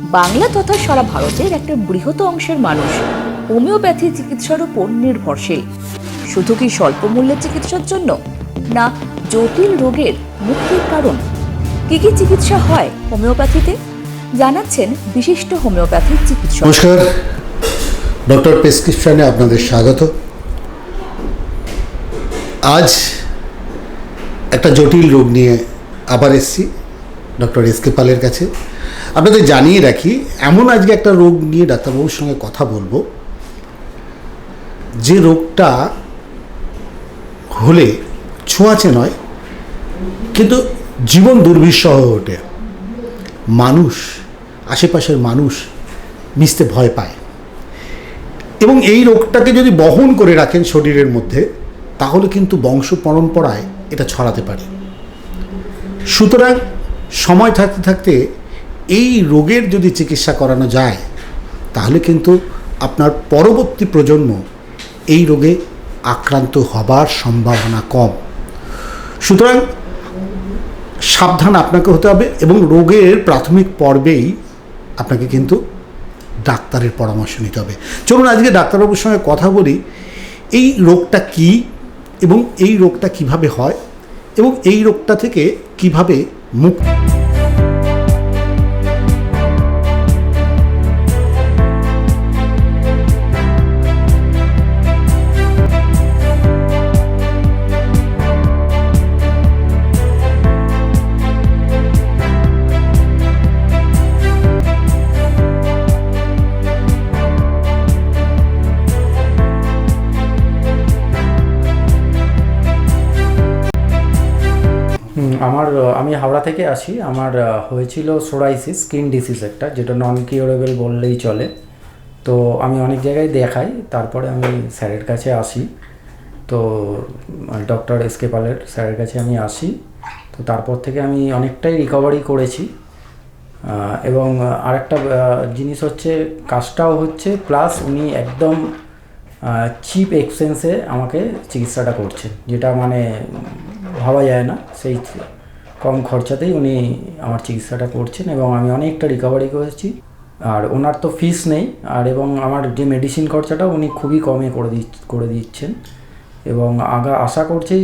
বাংলা তথা সারা ভারতের একটা বৃহৎ অংশের মানুষ হোমিওপ্যাথি চিকিৎসার উপর নির্ভরশীল। শুধু কি স্বল্প মূল্যের চিকিৎসার জন্য? না, জটিল রোগের মুক্তির কারণ। কি কি চিকিৎসা হয় হোমিওপ্যাথিতে? জানাচ্ছেন বিশিষ্ট হোমিওপ্যাথি চিকিৎসক। নমস্কার, ডক্টর প্রেসক্রিপশনে আপনাদের স্বাগত। আজ একটা জটিল রোগ নিয়ে আবার এসছি। ডক্টর এস কে পালের কাছে। আপনাদের জানিয়ে রাখি, এমন আজকে একটা রোগ নিয়ে ডাক্তারবাবুর সঙ্গে কথা বলব। যে রোগটা হলে ছোঁয়াচে নয়, কিন্তু জীবন দুর্বিষহ ওঠে। মানুষ, আশেপাশের মানুষ মিশতে ভয় পায়। এবং এই রোগটাকে যদি বহন করে রাখেন শরীরের মধ্যে, তাহলে কিন্তু বংশ পরম্পরায় এটা ছড়াতে পারে। সুতরাং সময় থাকতে থাকতে এই রোগের যদি চিকিৎসা করানো যায়, তাহলে কিন্তু আপনার পরবর্তী প্রজন্ম এই রোগে আক্রান্ত হবার সম্ভাবনা কম। সুতরাং সাবধান আপনাকে হতে হবে এবং রোগের প্রাথমিক পর্বেই আপনাকে কিন্তু ডাক্তারের পরামর্শ নিতে হবে। চলুন আজকে ডাক্তারবাবুর সঙ্গে কথা বলি, এই রোগটা কি এবং এই রোগটা কীভাবে হয় এবং এই রোগটা থেকে কীভাবে মুক্ত আমার আমি হাওড়া থেকে আসি। আমার হয়েছিল সোরাইসিস স্কিন ডিসিজ একটা, যেটা নন কিউরেবল বললেই চলে। তো আমি অনেক জায়গায় দেখাই, তারপরে আমি স্যারের কাছে আসি। তো ডক্টর এস কে পালের স্যারের কাছে আমি আসি। তো তারপর থেকে আমি অনেকটাই রিকভারি করেছি। এবং আরেকটা জিনিস হচ্ছে, কাজটাও হচ্ছে প্লাস উনি একদম চিপ এক্সপেন্সে আমাকে চিকিৎসাটা করছেন, যেটা মানে ভাবা যায় না। সেই কম খরচাতেই উনি আমার চিকিৎসাটা করছেন এবং আমি অনেকটা রিকভারি করেছি। আর ওনার তো ফিস নেই, আর এবং আমার যে মেডিসিন খরচাটা উনি খুবই কমে করে দি করে দিচ্ছেন। এবং আগা, আশা করছি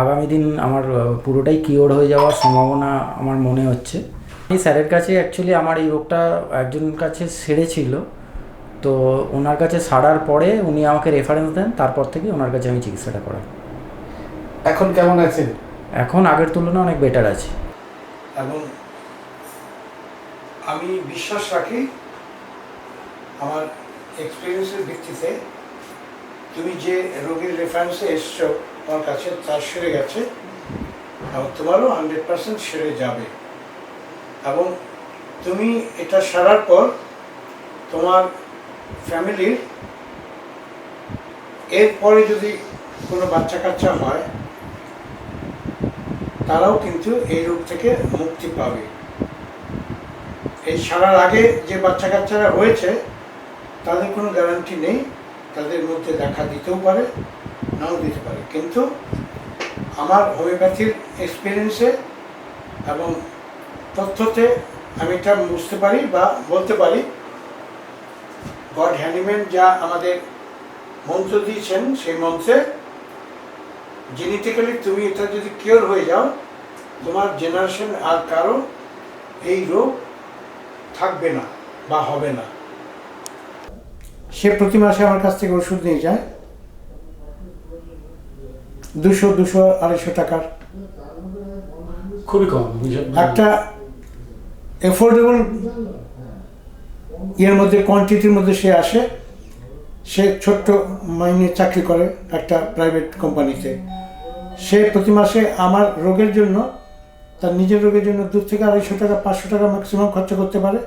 আগামী দিন আমার পুরোটাই কিওর হয়ে যাওয়ার সম্ভাবনা আমার মনে হচ্ছে। এই স্যারের কাছে অ্যাকচুয়ালি আমার এই রোগটা একজনের কাছে সেরেছিল। তো ওনার কাছে সারার পরে উনি আমাকে রেফারেন্স দেন, তারপর থেকে ওনার কাছে আমি চিকিৎসাটা করাই। এখন কেমন আছেন? এখন আগের তুলনায় অনেক বেটার আছে। এবং আমি বিশ্বাস রাখি আমার এক্সপিরিয়েন্সের ভিত্তিতে তুমি যে রোগীর রেফারেন্সে এসছো আমার কাছে, তার সেরে গেছে এবং তোমারও হান্ড্রেড পার্সেন্ট সেরে যাবে। এবং তুমি এটা সারার পর তোমার ফ্যামিলির এরপরে যদি কোনো বাচ্চা কাচ্চা হয় তারাও কিন্তু এই রোগ থেকে মুক্তি পাবে। এই সারার আগে যে বাচ্চা কাচ্চারা হয়েছে, তাদের কোনো গ্যারান্টি নেই, তাদের মধ্যে দেখা দিতেও পারে, নাও দিতে পারে। কিন্তু আমার হোমিওপ্যাথির এক্সপিরিয়েন্সে এবং তথ্যতে আমি এটা বুঝতে পারি বা বলতে পারি, গড হ্যানিম্যান যা আমাদের মন্ত্র দিয়েছেন সেই মন্ত্রে জেনেটিক্যালি তুমি এটা যদি কিওর হয়ে যাও তোমার জেনারেশন আর কারও এই রোগ থাকবে না বা হবে না। সে প্রতি মাসে আমার কাছ থেকে ওষুধ নিয়ে যায়। দুশো দুশো আড়াইশো টাকার। খুবই কম একটা এফোর্ডেবল ইয়ের মধ্যে কোয়ান্টিটির মধ্যে সে আসে। সে ছোট্ট মাইনে চাকরি করে একটা প্রাইভেট কোম্পানিতে সে প্রতি মাসে আমার রোগের জন্য তার নিজের রোগের জন্য দু থেকে আড়াইশো টাকা পাঁচশো টাকা ম্যাক্সিমাম খরচা করতে পারে।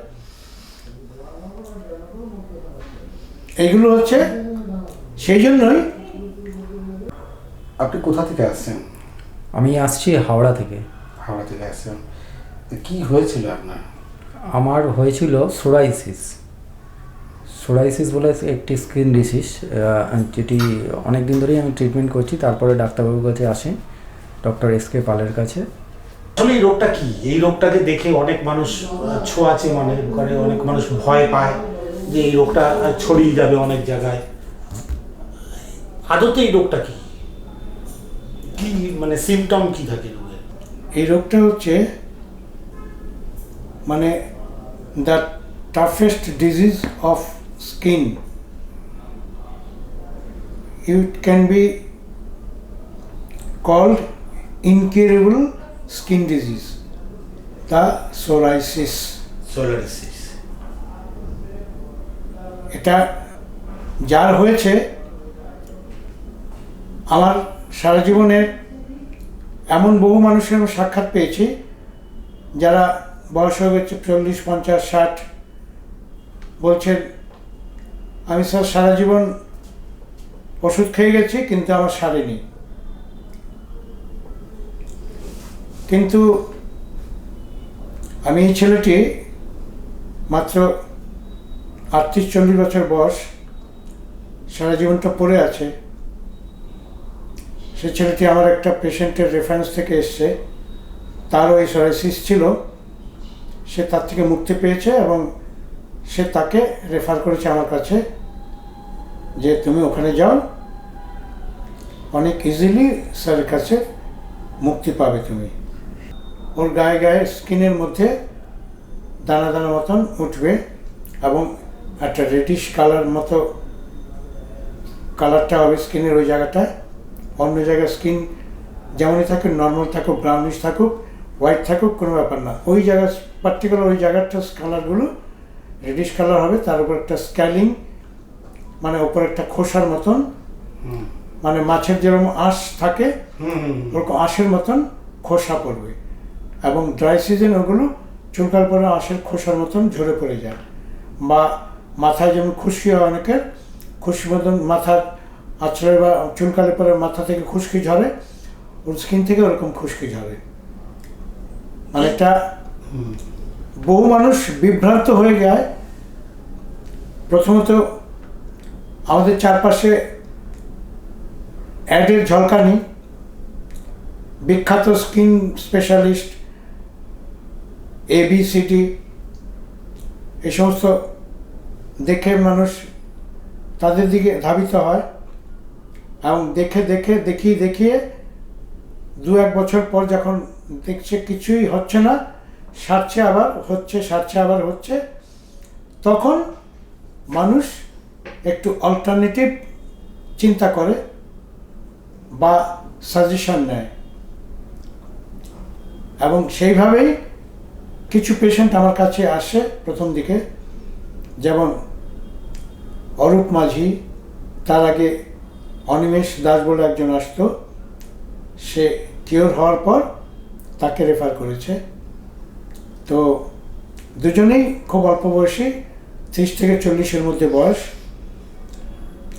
এইগুলো হচ্ছে সেই জন্যই আপনি কোথা থেকে আসছেন? আমি আসছি হাওড়া থেকে। হাওড়া থেকে আসছেন। কি হয়েছিল আপনার? আমার হয়েছিল সোরাইসিস সোরাইসিস বলে একটি স্কিন ডিসিজ যেটি অনেক দিন ধরেই আমি ট্রিটমেন্ট করছি। তারপরে ডাক্তারবাবুর কাছে আসি ডক্টর এস কে পালের কাছে। আসলে এই রোগটা কি? এই রোগটাকে দেখে অনেক মানুষ ছোঁয়াচে মনে করে অনেক মানুষ ভয় পায় যে এই রোগটা ছড়িয়ে যাবে অনেক জায়গায়। আদতে এই রোগটা কি? কি মানে সিমটম কি থাকে রোগের? এই রোগটা হচ্ছে মানে the toughest disease of skin it can be called incurable skin disease the psoriasis সোলারিসিস এটা যার হয়েছে আমার সারা জীবনের এমন বহু মানুষের সাক্ষাৎ পেয়েছি যারা বয়স হয়ে গেছে চল্লিশ পঞ্চাশ ষাট বলছেন আমি স্যার সারা জীবন ওষুধ খেয়ে গেছি, কিন্তু আমার সারেনি। কিন্তু আমি এই ছেলেটি মাত্র আটত্রিশ চল্লিশ বছর বয়স, সারা জীবনটা পড়ে আছে। সে ছেলেটি আমার একটা পেশেন্টের রেফারেন্স থেকে এসছে। তারও এই সরাইসিস ছিল। সে তার থেকে মুক্তি পেয়েছে এবং সে তাকে রেফার করেছে আমার কাছে যে তুমি ওখানে যাও, অনেক ইজিলি স্যারের কাছে মুক্তি পাবে তুমি। ওর গায়ে গায়ে স্কিনের মধ্যে দানা দানা মতন উঠবে এবং একটা রেডিশ কালার মতো কালারটা হবে স্কিনের ওই জায়গাটায়। অন্য জায়গায় স্কিন যেমনই থাকুক নর্মাল থাকুক ব্রাউনিশ থাকুক হোয়াইট থাকুক, কোনো ব্যাপার না। ওই জায়গা পার্টিকুলার ওই জায়গাটা কালারগুলো রেডিশ কালার হবে তার উপর একটা স্ক্যালিং মানে ওপর একটা খোসার মতন মানে মাছের যেরকম আঁশ থাকে ওরকম আঁশের মতন খোসা পড়বে। এবং ড্রাই সিজন ওগুলো চুলকার পরে আঁশের খোসার মতন ঝরে পড়ে যায়। বা মাথায় যেমন খুশকি হয় অনেকের খুশকি মতন মাথার আছড়ে বা চুলকালে পরে মাথা থেকে খুশকি ঝরে ওর স্কিন থেকে ওরকম খুশকি ঝরে। মানে এটা বহু মানুষ বিভ্রান্ত হয়ে যায়। প্রথমত আমাদের চারপাশে অ্যাডের ঝলকানি, বিখ্যাত স্কিন স্পেশালিস্ট এ বি এবিসিটি এই সমস্ত দেখে মানুষ তাদের দিকে ধাবিত হয় এবং দেখে দেখে দেখিয়ে দেখিয়ে দু এক বছর পর যখন দেখছে কিছুই হচ্ছে না সারছে আবার, হচ্ছে, সারছে আবার, হচ্ছে। তখন মানুষ একটু অল্টারনেটিভ চিন্তা করে বা সাজেশন নেয়। এবং সেইভাবেই কিছু পেশেন্ট আমার কাছে আসে প্রথম দিকে। যেমন অরূপ মাঝি, তার আগে অনিমেষ দাস বলে একজন আসতো। সে কিওর হওয়ার পর তাকে রেফার করেছে। তো দুজনেই খুব অল্প বয়সী ত্রিশ থেকে চল্লিশের মধ্যে বয়স।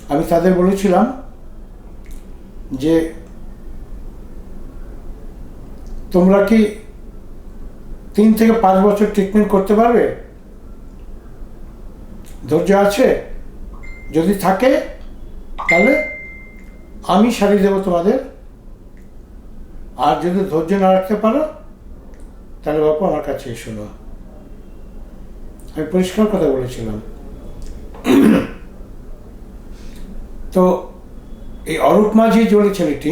আমি তাদের বলেছিলাম যে, তোমরা কি তিন থেকে পাঁচ বছর ট্রিটমেন্ট করতে পারবে? ধৈর্য আছে। যদি থাকে, তাহলে আমি সারিয়ে দেবো তোমাদের। আর যদি ধৈর্য না রাখতে পারো তাহলে বাপু আমার কাছে এসো না। আমি পরিষ্কার কথা বলেছিলাম। তো এই অরূপ মাঝি জলি ছেলেটি,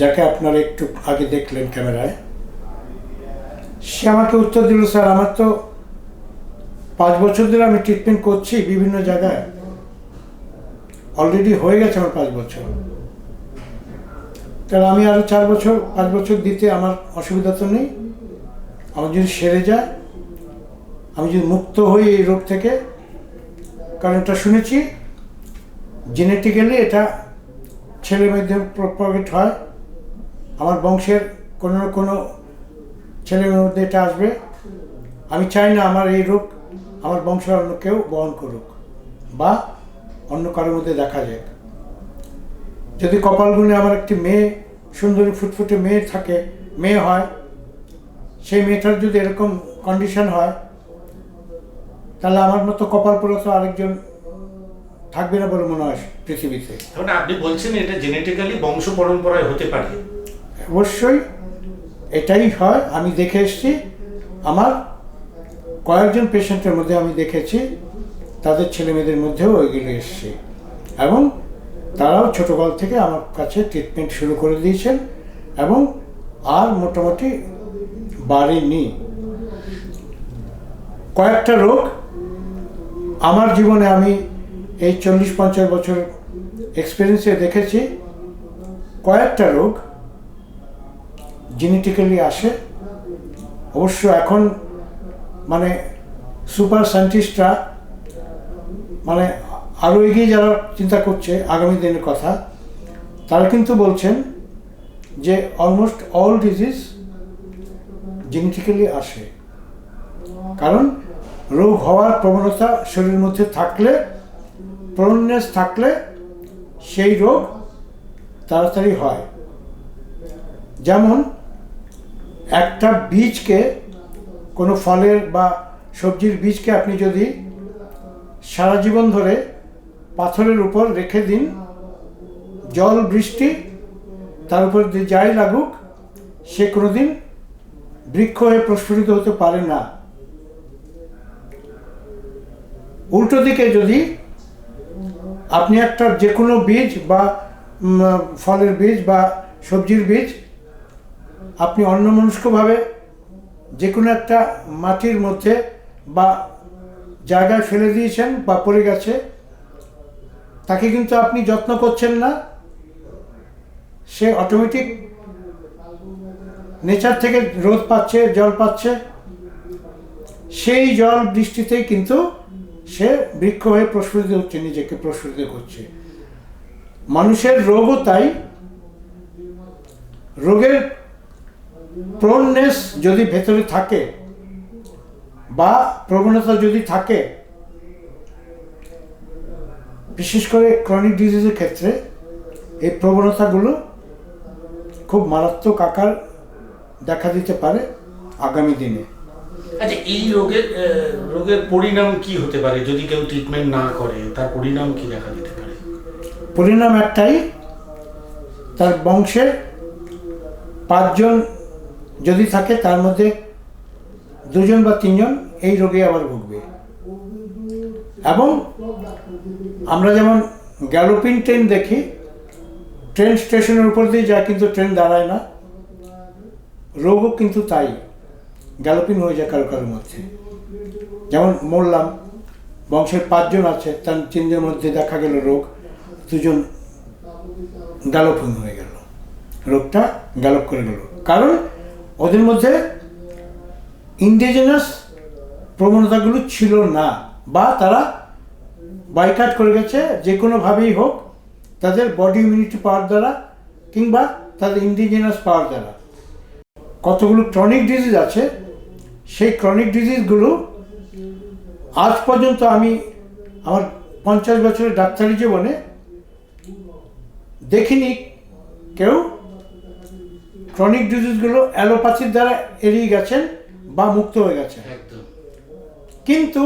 যাকে আপনারা একটু আগে দেখলেন ক্যামেরায়, সে আমাকে উত্তর দিল, স্যার, আমার তো পাঁচ বছর ধরে আমি ট্রিটমেন্ট করছি বিভিন্ন জায়গায়। অলরেডি হয়ে গেছে আমার পাঁচ বছর। তাহলে আমি আরও চার বছর, পাঁচ বছর দিতে আমার অসুবিধা তো নেই। আমার যদি সেরে যায় আমি যদি মুক্ত হই এই রোগ থেকে, কারণ এটা শুনেছি জেনেটিক্যালি এটা ছেলে মেয়েদের প্রপাগেট হয়। আমার বংশের কোনো না কোনো ছেলে মেয়ের মধ্যে এটা আসবে। আমি চাই না আমার এই রোগ আমার বংশের অন্য কেউ বহন করুক বা অন্য কারোর মধ্যে দেখা যাক। যদি কপাল গুণে আমার একটি মেয়ে, সুন্দরী, ফুটফুটে মেয়ে থাকে, মেয়ে হয় সেই মেয়েটার যদি এরকম কন্ডিশন হয় তাহলে আমার মতো কপাল পরে তো আরেকজন থাকবে না বলে মনে হয় পৃথিবীতে। মানে আপনি বলছেন এটা জেনেটিক্যালি বংশ পরম্পরায় হতে পারে। অবশ্যই এটাই হয়। আমি দেখে এসেছি আমার কয়েকজন পেশেন্টের মধ্যে আমি দেখেছি তাদের ছেলে মেয়েদের মধ্যেও ওইগুলো এসছে। এবং তারাও ছোটোকাল থেকে আমার কাছে ট্রিটমেন্ট শুরু করে দিয়েছেন এবং আর মোটামুটি বাড়েনি কয়েকটা রোগ। আমার জীবনে আমি এই চল্লিশ পঞ্চাশ বছর এক্সপিরিয়েন্সে দেখেছি। কয়েকটা রোগ জেনেটিক্যালি আসে। অবশ্য এখন মানে সুপার সায়েন্টিস্টরা মানে আরও এগিয়ে যারা চিন্তা করছে আগামী দিনের কথা। তারা কিন্তু বলছেন যে অলমোস্ট অল ডিজিজ জেনেটিক্যালি আসে। কারণ রোগ হওয়ার প্রবণতা শরীরের মধ্যে থাকলে প্রনেস থাকলে সেই রোগ তাড়াতাড়ি হয়। যেমন একটা বীজকে, কোনো ফলের বা সবজির বীজকে আপনি যদি সারা জীবন ধরে পাথরের উপর রেখে দিন, জল, বৃষ্টি, তার উপর যাই লাগুক, সে কোনোদিন বৃক্ষ হয়ে প্রস্ফুটিত হতে পারে না। উল্টো দিকে যদি আপনি একটা যে কোনো বীজ বা ফলের বীজ বা সবজির বীজ আপনি অন্যমনস্কভাবে যে কোনো একটা মাটির মধ্যে বা জায়গায় ফেলে দিয়েছেন বা পড়ে গেছে, তাকে কিন্তু আপনি যত্ন করছেন না। সে অটোমেটিক নেচার থেকে রোদ পাচ্ছে, জল পাচ্ছে, সেই জল বৃষ্টিতেই কিন্তু সে বৃক্ষ হয়ে প্রস্ফুটিত হচ্ছে, নিজেকে প্রস্ফুটিত করছে। মানুষের রোগও তাই। রোগের প্রোননেস যদি ভেতরে থাকে বা প্রবণতা যদি থাকে, বিশেষ করে ক্রনিক ডিজিজের ক্ষেত্রে এই প্রবণতাগুলো খুব মারাত্মক আকার দেখা দিতে পারে আগামী দিনে। আচ্ছা এই রোগের রোগের পরিণাম কি হতে পারে যদি কেউ ট্রিটমেন্ট না করে? তার পরিণাম কি দেখা দিতে পারে? পরিণাম একটাই তার বংশের পাঁচজন যদি থাকে তার মধ্যে দুজন বা তিনজন এই রোগে আবার ভুগবে। এবং আমরা যেমন গ্যালোপিন ট্রেন দেখি ট্রেন স্টেশনের উপর দিয়ে যায় কিন্তু ট্রেন দাঁড়ায় না। রোগও কিন্তু তাই, গ্যালোপিন হয়ে যায় কারও কারোর মধ্যে। যেমন মরলাম, বংশের পাঁচজন আছে, তার তিনজনের মধ্যে দেখা গেল রোগ, দুজন গ্যালোপিং হয়ে গেল। রোগটা গ্যালপ করে গেল। কারণ ওদের মধ্যে ইন্ডিজিনাস প্রবণতাগুলো ছিল না, বা তারা বাইকাট করে গেছে, যে কোনোভাবেই হোক, তাদের বডি ইমিউনিটি পাওয়ার দ্বারা, কিংবা তাদের ইন্ডিজিনাস পাওয়ার দ্বারা। কতগুলো ক্রনিক ডিজিজ আছে সেই ক্রনিক ডিজিজগুলো আজ পর্যন্ত আমি আমার পঞ্চাশ বছরের ডাক্তারি জীবনে দেখিনি কেউ। ক্রনিক ডিজিজগুলো অ্যালোপ্যাথির দ্বারা এড়িয়ে গেছেন বা মুক্ত হয়ে গেছে একদম। কিন্তু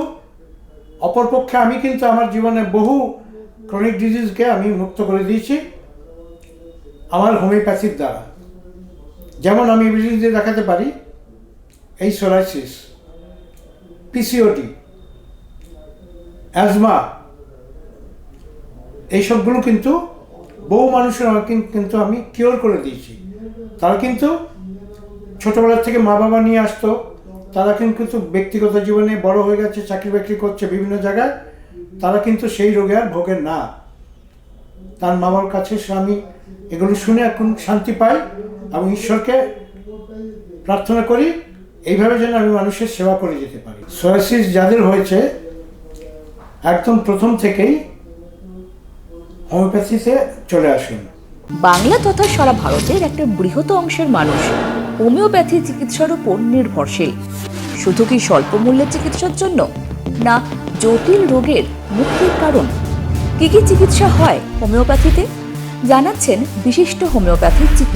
অপরপক্ষে আমি কিন্তু আমার জীবনে বহু ক্রনিক ডিজিজকে আমি মুক্ত করে দিয়েছি আমার হোমিওপ্যাথির দ্বারা। যেমন আমি এভিডেন্স দিয়ে দেখাতে পারি, এই সোরাইসিস পিসিওটি অ্যাজমা এইসবগুলো কিন্তু বহু মানুষের আমাকে কিন্তু আমি কিওর করে দিয়েছি। তারা কিন্তু ছোটবেলার থেকে মা বাবা নিয়ে আসতো, তারা কিন্তু ব্যক্তিগত জীবনে বড় হয়ে গেছে, চাকরি বাকরি করছে বিভিন্ন জায়গায়, তারা কিন্তু সেই রোগে আর ভোগেন না। তার মা বাবার কাছে সে আমি এগুলো শুনে এখন শান্তি পাই এবং ঈশ্বরকে প্রার্থনা করি, এইভাবে যেন আমি মানুষের সেবা করে যেতে পারি। সোয়াসিস যাদের হয়েছে, একদম প্রথম থেকেই হোমিওপ্যাথিতে চলে আসুন। বাংলা তথা সারা ভারতের একটা বৃহৎ অংশের মানুষ হোমিওপ্যাথি চিকিৎসার উপর নির্ভরশীল। শুধু কি স্বল্প মূল্যে চিকিৎসার জন্য? না, জটিল রোগের মুক্তির কারণ। কি কি চিকিৎসা হয় হোমিওপ্যাথিতে? জানাচ্ছেন বিশিষ্ট হোমিওপ্যাথি